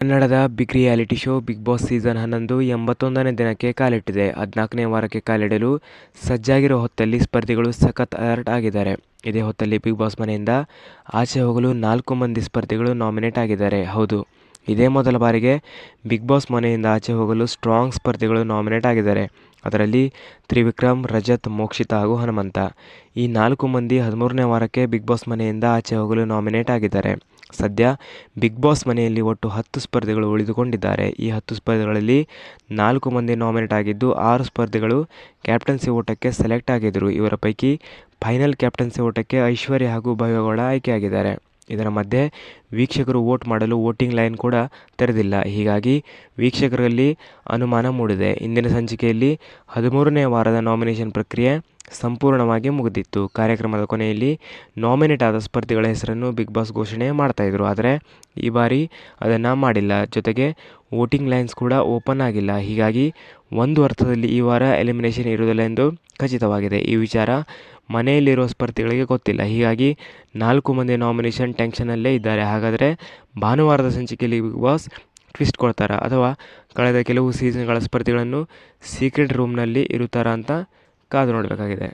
ಕನ್ನಡದ big reality show Bigg Boss season ಹನ್ನೊಂದು ಎಂಬತ್ತೊಂದನೇ ದಿನಕ್ಕೆ ಕಾಲಿಟ್ಟಿದೆ. ಹದಿನಾಲ್ಕನೇ ವಾರಕ್ಕೆ ಕಾಲಿಡಲು ಸಜ್ಜಾಗಿರೋ ಹೊತ್ತಲ್ಲಿ ಸ್ಪರ್ಧಿಗಳು ಸಖತ್ ಅಲರ್ಟ್ ಆಗಿದ್ದಾರೆ. ಇದೇ ಹೊತ್ತಲ್ಲಿ ಬಿಗ್ ಬಾಸ್ ಮನೆಯಿಂದ ಆಚೆ ಹೋಗಲು ನಾಲ್ಕು ಮಂದಿ ಸ್ಪರ್ಧಿಗಳು ನಾಮಿನೇಟ್ ಆಗಿದ್ದಾರೆ. ಹೌದು, ಇದೇ ಮೊದಲ ಬಾರಿಗೆ ಬಿಗ್ ಬಾಸ್ ಮನೆಯಿಂದ ಆಚೆ ಹೋಗಲು ಸ್ಟ್ರಾಂಗ್ ಸ್ಪರ್ಧಿಗಳು ನಾಮಿನೇಟ್ ಆಗಿದ್ದಾರೆ. ಅದರಲ್ಲಿ ತ್ರಿವಿಕ್ರಮ್, ರಜತ್, ಮೋಕ್ಷಿತ ಹಾಗೂ ಹನುಮಂತ. ಈ ನಾಲ್ಕು ಮಂದಿ ಹದಿಮೂರನೇ ವಾರಕ್ಕೆ ಬಿಗ್ ಬಾಸ್ ಮನೆಯಿಂದ ಆಚೆ ಹೋಗಲು ನಾಮಿನೇಟ್ ಆಗಿದ್ದಾರೆ. ಸದ್ಯ ಬಿಗ್ ಬಾಸ್ ಮನೆಯಲ್ಲಿ ಒಟ್ಟು ಹತ್ತು ಸ್ಪರ್ಧೆಗಳು ಉಳಿದುಕೊಂಡಿದ್ದಾರೆ. ಈ ಹತ್ತು ಸ್ಪರ್ಧೆಗಳಲ್ಲಿ ನಾಲ್ಕು ಮಂದಿ ನಾಮಿನೇಟ್ ಆಗಿದ್ದು, ಆರು ಸ್ಪರ್ಧೆಗಳು ಕ್ಯಾಪ್ಟನ್ಸಿ ಓಟಕ್ಕೆ ಸೆಲೆಕ್ಟ್ ಆಗಿದ್ದರು. ಇವರ ಪೈಕಿ ಫೈನಲ್ ಕ್ಯಾಪ್ಟನ್ಸಿ ಓಟಕ್ಕೆ ಐಶ್ವರ್ಯ ಹಾಗೂ ಭವ್ಯಗೌಡ ಆಯ್ಕೆಯಾಗಿದ್ದಾರೆ. ಇದರ ಮಧ್ಯೆ ವೀಕ್ಷಕರು ವೋಟ್ ಮಾಡಲು ವೋಟಿಂಗ್ ಲೈನ್ ಕೂಡ ತೆರೆದಿಲ್ಲ. ಹೀಗಾಗಿ ವೀಕ್ಷಕರಲ್ಲಿ ಅನುಮಾನ ಮೂಡಿದೆ. ಇಂದಿನ ಸಂಚಿಕೆಯಲ್ಲಿ ಹದಿಮೂರನೇ ವಾರದ ನಾಮಿನೇಷನ್ ಪ್ರಕ್ರಿಯೆ ಸಂಪೂರ್ಣವಾಗಿ ಮುಗಿದಿತ್ತು. ಕಾರ್ಯಕ್ರಮದ ಕೊನೆಯಲ್ಲಿ ನಾಮಿನೇಟ್ ಆದ ಸ್ಪರ್ಧಿಗಳ ಹೆಸರನ್ನು ಬಿಗ್ ಬಾಸ್ ಘೋಷಣೆ ಮಾಡ್ತಾಯಿದ್ರು ಆದರೆ ಈ ಬಾರಿ ಅದನ್ನು ಮಾಡಿಲ್ಲ. ಜೊತೆಗೆ ವೋಟಿಂಗ್ ಲೈನ್ಸ್ ಕೂಡ ಓಪನ್ ಆಗಿಲ್ಲ. ಹೀಗಾಗಿ ಒಂದು ಅರ್ಥದಲ್ಲಿ ಈ ವಾರ ಎಲಿಮಿನೇಷನ್ ಇರುವುದಿಲ್ಲ ಎಂದು ಖಚಿತವಾಗಿದೆ. ಈ ವಿಚಾರ ಮನೆಯಲ್ಲಿರುವ ಸ್ಪರ್ಧಿಗಳಿಗೆ ಗೊತ್ತಿಲ್ಲ. ಹೀಗಾಗಿ ನಾಲ್ಕು ಮಂದಿ ನಾಮಿನೇಷನ್ ಟೆನ್ಷನಲ್ಲೇ ಇದ್ದಾರೆ. ಹಾಗಾದರೆ ಭಾನುವಾರದ ಸಂಚಿಕೆಯಲ್ಲಿ ಬಿಗ್ ಬಾಸ್ ಟ್ವಿಸ್ಟ್ ಕೊಡ್ತಾರಾ? ಅಥವಾ ಕಳೆದ ಕೆಲವು ಸೀಸನ್ಗಳ ಸ್ಪರ್ಧಿಗಳನ್ನು ಸೀಕ್ರೆಟ್ ರೂಮ್ನಲ್ಲಿ ಇರುತ್ತಾರಾ ಅಂತ ಕಾದು ನೋಡಬೇಕಾಗಿದೆ.